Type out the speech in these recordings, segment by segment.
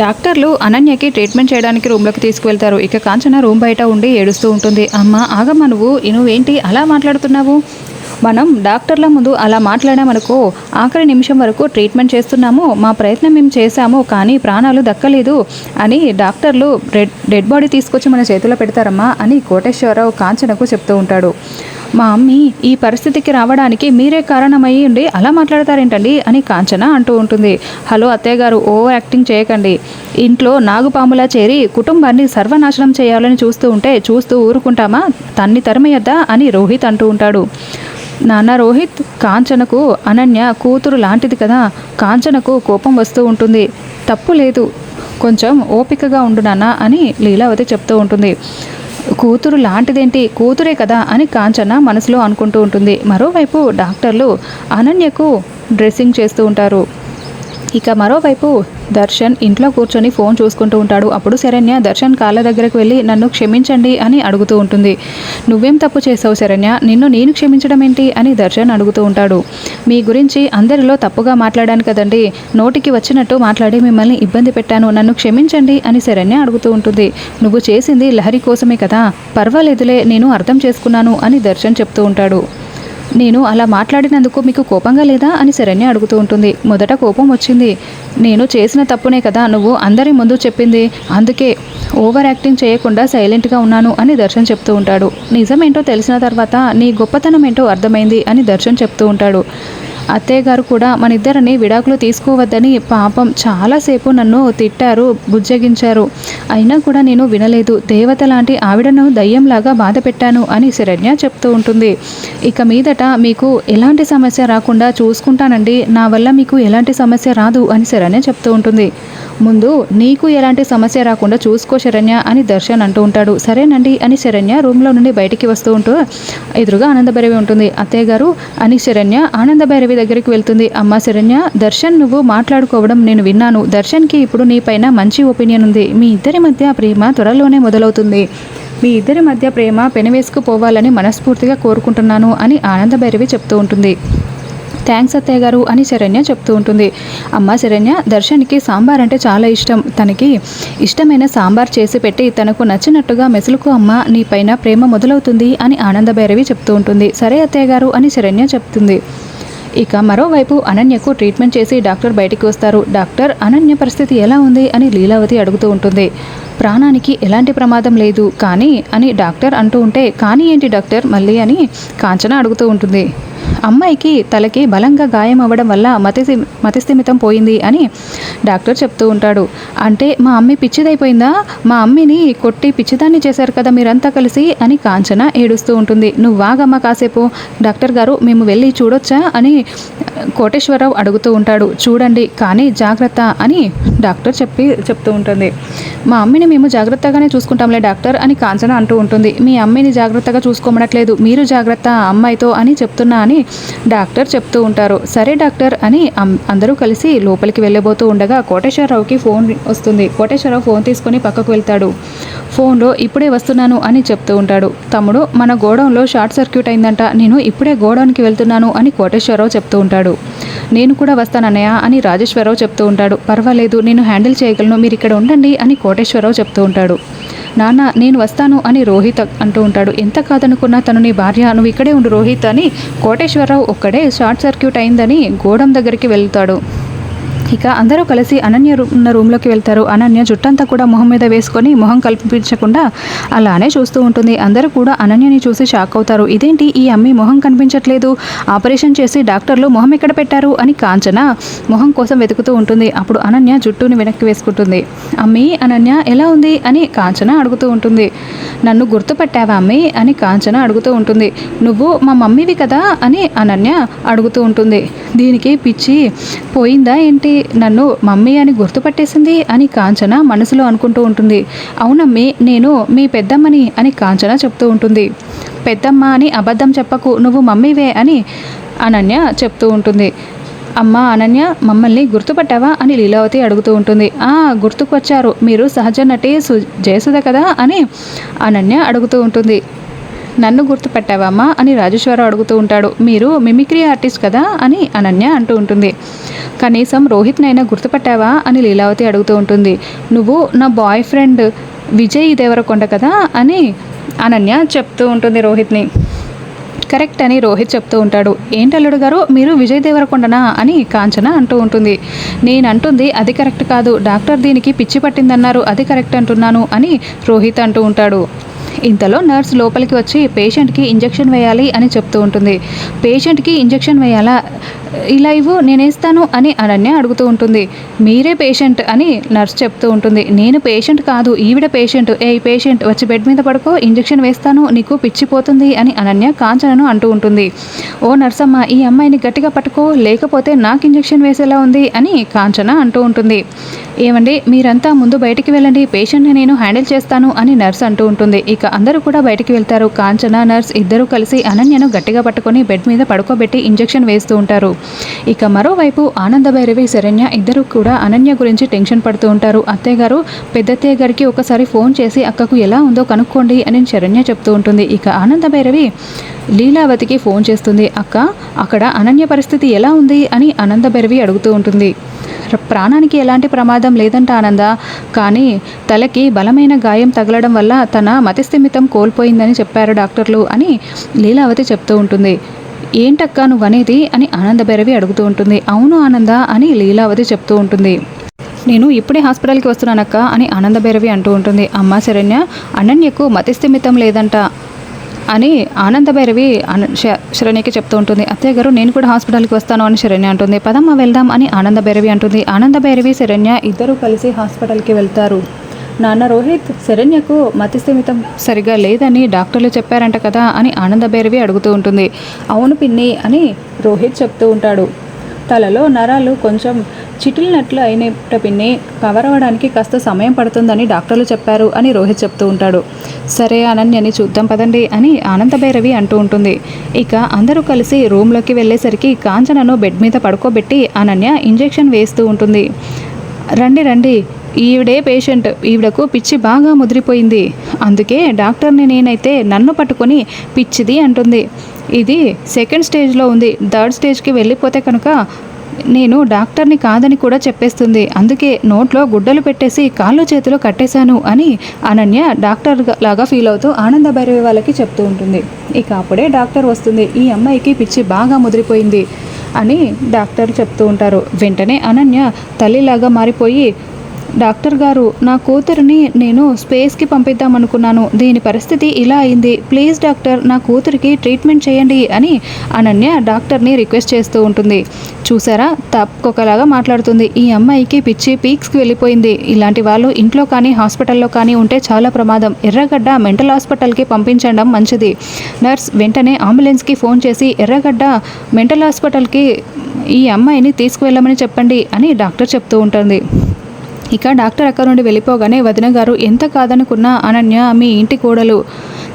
డాక్టర్లు అనన్యకి ట్రీట్మెంట్ చేయడానికి రూమ్లోకి తీసుకువెళ్తారు. ఇక కాంచన రూమ్ బయట ఉండి ఏడుస్తూ ఉంటుంది. అమ్మ ఆగమ్మ నువ్వు నువ్వేంటి అలా మాట్లాడుతున్నావు? మనం డాక్టర్ల ముందు అలా మాట్లాడామనుకో ఆఖరి నిమిషం వరకు ట్రీట్మెంట్ చేస్తున్నాము మా ప్రయత్నం మేము చేశాము కానీ ప్రాణాలు దక్కలేదు అని డాక్టర్లు డెడ్ డెడ్ బాడీ తీసుకొచ్చి మన చేతిలో పెడతారమ్మా అని కోటేశ్వరరావు కాంచనకు చెప్తూ ఉంటాడు. మా అమ్మి ఈ పరిస్థితికి రావడానికి మీరే కారణమై ఉండి అలా మాట్లాడతారేంటండి అని కాంచన అంటూ ఉంటుంది. హలో అత్తయ్య గారు ఓవర్ యాక్టింగ్ చేయకండి. ఇంట్లో నాగుపాములా చేరి కుటుంబాన్ని సర్వనాశనం చేయాలని చూస్తూ ఉంటే చూస్తూ ఊరుకుంటామా? తన్ని తరిమేయద్దా? అని రోహిత్ అంటూ ఉంటాడు. నాన్న రోహిత్ కాంచనకు అనన్య కూతురు లాంటిది కదా. కాంచనకు కోపం వస్తూ ఉంటుంది. తప్పు లేదు. కొంచెం ఓపికగా ఉండు నాన్న అని లీలావతి చెప్తూ ఉంటుంది. కూతురు లాంటిదేంటి? కూతురే కదా అని కాంచన మనసులో అనుకుంటూ ఉంటుంది. మరోవైపు డాక్టర్లు అనన్యకు డ్రెస్సింగ్ చేస్తూ ఉంటారు. ఇక మరోవైపు దర్శన్ ఇంట్లో కూర్చొని ఫోన్ చూసుకుంటూ ఉంటాడు. అప్పుడు శరణ్య దర్శన్ కాళ్ళ దగ్గరకు వెళ్ళి నన్ను క్షమించండి అని అడుగుతూ ఉంటుంది. నువ్వేం తప్పు చేసావు శరణ్య? నిన్ను నేను క్షమించడం ఏంటి? అని దర్శన్ అడుగుతూ ఉంటాడు. మీ గురించి అందరిలో తప్పుగా మాట్లాడాను కదండి. నోటికి వచ్చినట్టు మాట్లాడి మిమ్మల్ని ఇబ్బంది పెట్టాను. నన్ను క్షమించండి అని శరణ్య అడుగుతూ ఉంటుంది. నువ్వు చేసింది లహరి కోసమే కదా. పర్వాలేదులే నేను అర్థం చేసుకున్నాను అని దర్శన్ చెప్తూ ఉంటాడు. నేను అలా మాట్లాడినందుకు మీకు కోపంగా లేదా అని శరణ్య అడుగుతూ ఉంటుంది. మొదట కోపం వచ్చింది. నేను చేసిన తప్పునే కదా నువ్వు అందరి ముందు చెప్పింది. అందుకే ఓవర్ యాక్టింగ్ చేయకుండా సైలెంట్గా ఉన్నాను అని దర్శన్ చెప్తూ ఉంటాడు. నిజమేంటో తెలిసిన తర్వాత నీ గొప్పతనం ఏంటో అర్థమైంది అని దర్శన్ చెప్తూ ఉంటాడు. అత్తయ్య గారు కూడా మన ఇద్దరిని విడాకులు తీసుకోవద్దని పాపం చాలాసేపు నన్ను తిట్టారు బుజ్జగించారు. అయినా కూడా నేను వినలేదు. దేవత లాంటి ఆవిడను దయ్యంలాగా బాధ పెట్టాను అని శరణ్య చెప్తూ ఉంటుంది. ఇక మీదట మీకు ఎలాంటి సమస్య రాకుండా చూసుకుంటానండి. నా వల్ల మీకు ఎలాంటి సమస్య రాదు అని శరణ్య చెప్తూ ఉంటుంది. ముందు నీకు ఎలాంటి సమస్య రాకుండా చూసుకో శరణ్య అని దర్శన్ అంటూ ఉంటాడు. సరేనండి అని శరణ్య రూమ్లో నుండి బయటికి వస్తూ ఉంటూ ఎదురుగా ఆనందభైరవి ఉంటుంది. అత్తయ్య గారు అని శరణ్య ఆనందభైరవి దగ్గరికి వెళ్తుంది. అమ్మ శరణ్య దర్శన్ నువ్వు మాట్లాడుకోవడం నేను విన్నాను. దర్శన్కి ఇప్పుడు నీ పైన మంచి ఒపీనియన్ ఉంది. మీ ఇద్దరి మధ్య ప్రేమ త్వరలోనే మొదలవుతుంది. మీ ఇద్దరి మధ్య ప్రేమ పెనవేసుకుపోవాలని మనస్ఫూర్తిగా కోరుకుంటున్నాను అని ఆనందభైరవి చెప్తూ ఉంటుంది. థ్యాంక్స్ అత్తయ్య గారు అని శరణ్య చెప్తూ ఉంటుంది. అమ్మ శరణ్య దర్శన్కి సాంబార్ అంటే చాలా ఇష్టం. తనకి ఇష్టమైన సాంబార్ చేసి పెట్టి తనకు నచ్చినట్టుగా మెసులుకు అమ్మ నీ పైన ప్రేమ మొదలవుతుంది అని ఆనందభైరవి చెప్తూ ఉంటుంది. సరే అత్తయ్య గారు అని శరణ్య చెప్తుంది. ఇక మరోవైపు అనన్యకు ట్రీట్మెంట్ చేసి డాక్టర్ బయటికి వస్తారు. డాక్టర్ అనన్య పరిస్థితి ఎలా ఉంది అని లీలావతి అడుగుతూ ఉంటుంది. ప్రాణానికి ఎలాంటి ప్రమాదం లేదు. కానీ అని డాక్టర్ అంటూ ఉంటే కానీ ఏంటి డాక్టర్ మళ్ళీ అని కాంచన అడుగుతూ ఉంటుంది. అమ్మాయికి తలకి బలంగా గాయం అవ్వడం వల్ల మతి మతిస్థిమితం పోయింది అని డాక్టర్ చెప్తూ ఉంటాడు. అంటే మా అమ్మి పిచ్చిదైపోయిందా? మా అమ్మిని కొట్టి పిచ్చిదాన్ని చేశారు కదా మీరంతా కలిసి అని కాంచన ఏడుస్తూ ఉంటుంది. నువ్వు వాగమ్మ కాసేపు. డాక్టర్ గారు మేము వెళ్ళి చూడొచ్చా అని కోటేశ్వరరావు అడుగుతూ ఉంటాడు. చూడండి కానీ జాగ్రత్త అని డాక్టర్ చెప్పి చెప్తూ ఉంటుంది. మా అమ్మిని మేము జాగ్రత్తగానే చూసుకుంటాంలే డాక్టర్ అని కాంచన అంటూ ఉంటుంది. మీ అమ్మిని జాగ్రత్తగా చూసుకోమనట్లేదు. మీరు జాగ్రత్త అమ్మాయితో అని చెప్తున్నా అని డాక్టర్ చెప్తూ ఉంటారు. సరే డాక్టర్ అని అం- అందరూ కలిసి లోపలికి వెళ్ళబోతూ ఉండగా కోటేశ్వరరావుకి ఫోన్ వస్తుంది. కోటేశ్వరరావు ఫోన్ తీసుకొని పక్కకు వెళ్తాడు. ఫోన్లో ఇప్పుడే వస్తున్నాను అని చెప్తూ ఉంటాడు. తమ్ముడు మన గోడౌన్లో షార్ట్ సర్క్యూట్ అయిందంట. నేను ఇప్పుడే గోడౌన్కి వెళ్తున్నాను అని కోటేశ్వరరావు చెప్తూ ఉంటాడు. నేను కూడా వస్తానన్నయ్య అని రాజేశ్వరరావు చెప్తూ ఉంటాడు. పర్వాలేదు నేను హ్యాండిల్ చేయగలను. మీరు ఇక్కడ ఉండండి అని కోటేశ్వరరావు చెప్తూ ఉంటాడు. నాన్న నేను వస్తాను అని రోహిత్ అంటూ ఉంటాడు. ఎంత కాదనుకున్నా తను నీ భార్య నువ్వు ఇక్కడే ఉండు రోహిత్ అని కోటేశ్వరరావు ఒక్కడే షార్ట్ సర్క్యూట్ అయిందని గోడం దగ్గరికి వెళ్తాడు. ఇక అందరూ కలిసి అనన్య రూ- ఉన్న రూమ్లోకి వెళ్తారు. అనన్య జుట్టంతా కూడా మొహం మీద వేసుకొని మొహం కల్పించకుండా అలానే చూస్తూ ఉంటుంది. అందరూ కూడా అనన్యని చూసి షాక్ అవుతారు. ఇదేంటి? ఈ అమ్మి మొహం కనిపించట్లేదు. ఆపరేషన్ చేసి డాక్టర్లు మొహం ఎక్కడ పెట్టారు? అని కాంచన మొహం కోసం వెతుకుతూ ఉంటుంది. అప్పుడు అనన్య జుట్టుని వెనక్కి వేసుకుంటుంది. అమ్మి అనన్య ఎలా ఉంది? అని కాంచన అడుగుతూ ఉంటుంది. నన్ను గుర్తుపట్టావా అమ్మి? అని కాంచన అడుగుతూ ఉంటుంది. నువ్వు మా మమ్మీవి కదా? అని అనన్య అడుగుతూ ఉంటుంది. దీనికి పిచ్చి పోయిందా ఏంటి? నన్ను మమ్మీ అని గుర్తుపట్టేసింది అని కాంచన మనసులో అనుకుంటూ ఉంటుంది. అవునమ్మి నేను మీ పెద్దమ్మని అని కాంచన చెప్తూ ఉంటుంది. పెద్దమ్మ అని అబద్ధం చెప్పకు నువ్వు మమ్మీవే అని అనన్య చెప్తూ ఉంటుంది. అమ్మ అనన్య మమ్మల్ని గుర్తుపట్టావా అని లీలావతి అడుగుతూ ఉంటుంది. ఆ గుర్తుకు వచ్చారు మీరు సహజ నటి సు జయసుధ కదా అని అనన్య అడుగుతూ ఉంటుంది. నన్ను గుర్తుపెట్టావమ్మా అని రాజేశ్వరరావు అడుగుతూ ఉంటాడు. మీరు మిమిక్రీ ఆర్టిస్ట్ కదా అని అనన్య అంటూ ఉంటుంది. కనీసం రోహిత్నైనా గుర్తుపెట్టావా అని లీలావతి అడుగుతూ ఉంటుంది. నువ్వు నా బాయ్ ఫ్రెండ్ విజయ్ దేవరకొండ కదా అని అనన్య చెప్తూ ఉంటుంది రోహిత్ని. కరెక్ట్ అని రోహిత్ చెప్తూ ఉంటాడు. ఏంటల్లుడు గారు మీరు విజయ్ దేవరకొండనా అని కాంచన అంటూ ఉంటుంది. నేను అంటుంది అది కరెక్ట్ కాదు. డాక్టర్ దీనికి పిచ్చి పట్టిందన్నారు అది కరెక్ట్ అంటున్నాను అని రోహిత్ అంటూ ఉంటాడు. ఇంతలో నర్స్ లోపలికి వచ్చి పేషెంట్కి ఇంజెక్షన్ వేయాలి అని చెప్తూ ఉంటుంది. పేషెంట్కి ఇంజెక్షన్ వేయాలా? ఇలా ఇవ్వు నేనేస్తాను అని అనన్య అడుగుతూ ఉంటుంది. మీరే పేషెంట్ అని నర్స్ చెప్తూ ఉంటుంది. నేను పేషెంట్ కాదు ఈవిడ పేషెంట్. ఏ పేషెంట్ వచ్చి బెడ్ మీద పడుకో ఇంజెక్షన్ వేస్తాను నీకు పిచ్చిపోతుంది అని అనన్య కాంచనను అంటూ ఉంటుంది. ఓ నర్సమ్మ ఈ అమ్మాయిని గట్టిగా పట్టుకో లేకపోతే నాకు ఇంజెక్షన్ వేసేలా ఉంది అని కాంచన అంటూ ఉంటుంది. ఏమండి మీరంతా ముందు బయటికి వెళ్ళండి పేషెంట్ని నేను హ్యాండిల్ చేస్తాను అని నర్స్ అంటూ ఉంటుంది. ఇక అందరూ కూడా బయటికి వెళ్తారు. కాంచన నర్స్ ఇద్దరూ కలిసి అనన్యను గట్టిగా పట్టుకొని బెడ్ మీద పడుకోబెట్టి ఇంజెక్షన్ వేస్తూ ఉంటారు. ఇక మరోవైపు ఆనందభైరవి శరణ్య ఇద్దరు కూడా అనన్య గురించి టెన్షన్ పడుతూ ఉంటారు. అత్తయ్య గారు పెద్దత్తయ్య గారికి ఒకసారి ఫోన్ చేసి అక్కకు ఎలా ఉందో కనుక్కోండి అని శరణ్య చెప్తూ ఉంటుంది. ఇక ఆనందభైరవి లీలావతికి ఫోన్ చేస్తుంది. అక్క అక్కడ అనన్య పరిస్థితి ఎలా ఉంది? అని ఆనందభైరవి అడుగుతూ ఉంటుంది. ప్రాణానికి ఎలాంటి ప్రమాదం లేదంట ఆనంద కానీ తలకి బలమైన గాయం తగలడం వల్ల తన మతిస్థిమితం కోల్పోయిందని చెప్పారు డాక్టర్లు అని లీలావతి చెప్తూ ఉంటుంది. ఏంటక్కా నువ్వు అనేది అని ఆనందభైరవి అడుగుతూ ఉంటుంది. అవును ఆనంద అని లీలావతి చెప్తూ ఉంటుంది. నేను ఇప్పుడే హాస్పిటల్కి వస్తున్నానక్క అని ఆనందభైరవి అంటూ ఉంటుంది. అమ్మ శరణ్య అనన్యకు మతిస్థిమితం లేదంట అని ఆనందభైరవి అన శ- శరణ్యకి చెప్తూ ఉంటుంది. అత్తయ్య గారు నేను కూడా హాస్పిటల్కి వస్తాను అని శరణ్య అంటుంది. పదమ్మ వెళ్దాం అని ఆనందభైరవి అంటుంది. ఆనందభైరవి శరణ్య ఇద్దరూ కలిసి హాస్పిటల్కి వెళ్తారు. నాన్న రోహిత్ శరణ్యకు మతిస్థిమితం. సరిగా లేదని డాక్టర్లు చెప్పారంట కదా అని ఆనందభైరవి అడుగుతూ ఉంటుంది. అవును పిన్ని అని రోహిత్ చెప్తూ ఉంటాడు. తలలో నరాలు కొంచెం చిటిలినట్లు అయినట్టు పిన్ని. కవర్ అవ్వడానికి కాస్త సమయం పడుతుందని డాక్టర్లు చెప్పారు అని రోహిత్ చెప్తూ ఉంటాడు. సరే అనన్యని చూద్దాం పదండి అని ఆనందభైరవి అంటూ ఉంటుంది. ఇక అందరూ కలిసి రూమ్లోకి వెళ్ళేసరికి కాంచనను బెడ్ మీద పడుకోబెట్టి అనన్య ఇంజెక్షన్ వేస్తూ ఉంటుంది. రండి రండి. ఈవిడే పేషెంట్. ఈవిడకు పిచ్చి బాగా ముదిరిపోయింది. అందుకే డాక్టర్ని నేనైతే నన్ను పట్టుకొని పిచ్చిది అంటుంది. ఇది సెకండ్ స్టేజ్లో ఉంది. థర్డ్ స్టేజ్కి వెళ్ళిపోతే కనుక నేను డాక్టర్ని కాదని కూడా చెప్పేస్తుంది. అందుకే నోట్లో గుడ్డలు పెట్టేసి కాళ్ళు చేతులు కట్టేశాను అని అనన్య డాక్టర్ లాగా ఫీల్ అవుతూ ఆనంద భైరవి వాళ్ళకి చెప్తూ ఉంటుంది. ఇక అప్పుడే డాక్టర్ వస్తుంది. ఈ అమ్మాయికి పిచ్చి బాగా ముదిరిపోయింది అని డాక్టర్ చెప్తూ ఉంటారు. వెంటనే అనన్య తల్లిలాగా మారిపోయి డాక్టర్ గారు నా కూతురిని నేను స్పేస్కి పంపిద్దాం అనుకున్నాను దీని పరిస్థితి ఇలా అయింది. ప్లీజ్ డాక్టర్ నా కూతురికి ట్రీట్మెంట్ చేయండి అని అనన్య డాక్టర్ని రిక్వెస్ట్ చేస్తూ ఉంటుంది. చూసారా? తప్పుకొకలాగా మాట్లాడుతుంది. ఈ అమ్మాయికి పిచ్చి పీక్స్కి వెళ్ళిపోయింది. ఇలాంటి వాళ్ళు ఇంట్లో కానీ హాస్పిటల్లో కానీ ఉంటే చాలా ప్రమాదం. ఎర్రగడ్డ మెంటల్ హాస్పిటల్కి పంపించడం మంచిది. నర్స్ వెంటనే అంబులెన్స్కి ఫోన్ చేసి ఎర్రగడ్డ మెంటల్ హాస్పిటల్కి ఈ అమ్మాయిని తీసుకువెళ్ళమని చెప్పండి అని డాక్టర్ చెప్తూ ఉంటుంది. ఇక డాక్టర్ అక్కడ నుండి వెళ్ళిపోగానే వదిన గారు ఎంత కాదనుకున్నా అనన్య మీ ఇంటి కోడలు.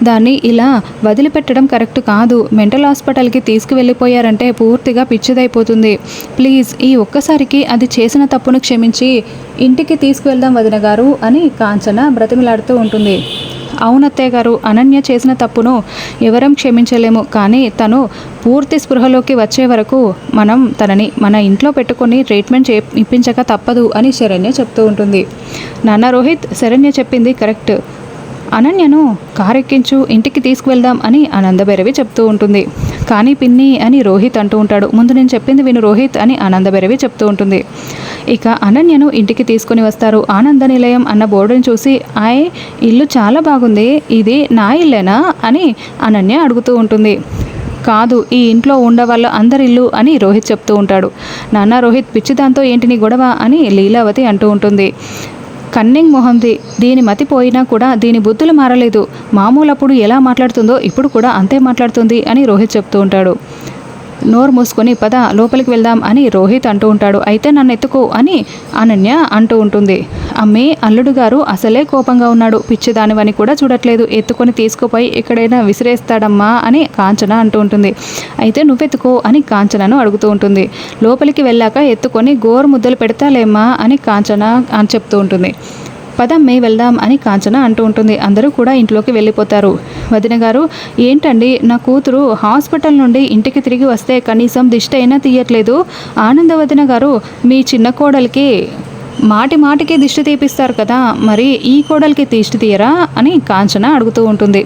దాన్ని ఇలా వదిలిపెట్టడం కరెక్ట్ కాదు. మెంటల్ హాస్పిటల్కి తీసుకువెళ్ళిపోయారంటే పూర్తిగా పిచ్చిదైపోతుంది. ప్లీజ్ ఈ ఒక్కసారికి అది చేసిన తప్పును క్షమించి ఇంటికి తీసుకువెళ్దాం వదిన గారు అని కాంచన బ్రతిమిలాడుతూ ఉంటుంది. అవునత్తయ్య గారు అనన్య చేసిన తప్పును ఎవరం క్షమించలేము. కానీ తను పూర్తి స్పృహలోకి వచ్చే వరకు మనం తనని మన ఇంట్లో పెట్టుకొని ట్రీట్మెంట్ చే ఇప్పించక తప్పదు అని శరణ్య చెప్తూ ఉంటుంది. నాన్న రోహిత్ శరణ్య చెప్పింది కరెక్ట్. అనన్యను కారెక్కించు ఇంటికి తీసుకువెళ్దాం అని ఆనందభైరవి చెప్తూ ఉంటుంది. కానీ పిన్ని అని రోహిత్ అంటూ ఉంటాడు. ముందు నేను చెప్పింది విను రోహిత్ అని ఆనందభైరవి చెప్తూ ఉంటుంది. ఇక అనన్యను ఇంటికి తీసుకొని వస్తారు. ఆనంద నిలయం అన్న బోర్డుని చూసి ఆయ్ ఇల్లు చాలా బాగుంది. ఇది నా ఇల్లేనా? అని అనన్య అడుగుతూ ఉంటుంది. కాదు ఈ ఇంట్లో ఉండవాళ్ళ అందరి ఇల్లు అని రోహిత్ చెప్తూ ఉంటాడు. నాన్న రోహిత్ పిచ్చిదాంతో ఏంటి నీ గొడవ? అని లీలావతి అంటూ ఉంటుంది. కన్నింగ్ మొహంది. దీని మతి పోయినా కూడా దీని బుద్ధులు మారలేదు. మామూలప్పుడు ఎలా మాట్లాడుతుందో ఇప్పుడు కూడా అంతే మాట్లాడుతుంది అని రోహిత్ చెప్తూ ఉంటాడు. నోరు మూసుకొని పద లోపలికి వెళ్దాం అని రోహిత్ అంటూ ఉంటాడు. అయితే నన్ను ఎత్తుకో అని అనన్య అంటూ ఉంటుంది. అమ్మే అల్లుడు గారు అసలే కోపంగా ఉన్నాడు. పిచ్చిదానివని కూడా చూడట్లేదు. ఎత్తుకొని తీసుకుపోయి ఎక్కడైనా విసిరేస్తాడమ్మా అని కాంచన అంటూ ఉంటుంది. అయితే నువ్వెత్తుకో అని కాంచనను అడుగుతూ ఉంటుంది. లోపలికి వెళ్ళాక ఎత్తుకొని గోరు ముద్దలు పెడతాలేమ్మా అని కాంచన అని చెప్తూ ఉంటుంది. పదమ్మే వెళ్దాం అని కాంచన అంటూ ఉంటుంది. అందరూ కూడా ఇంట్లోకి వెళ్ళిపోతారు. వదిన గారు ఏంటండి? నా కూతురు హాస్పిటల్ నుండి ఇంటికి తిరిగి వస్తే కనీసం దిష్ట అయినా తీయట్లేదు. ఆనంద వదిన గారు మీ చిన్న కోడలికి మాటి మాటికే దిష్టి తీపిస్తారు కదా మరి ఈ కోడలికి దిష్టి తీయరా అని కాంచన అడుగుతూ ఉంటుంది.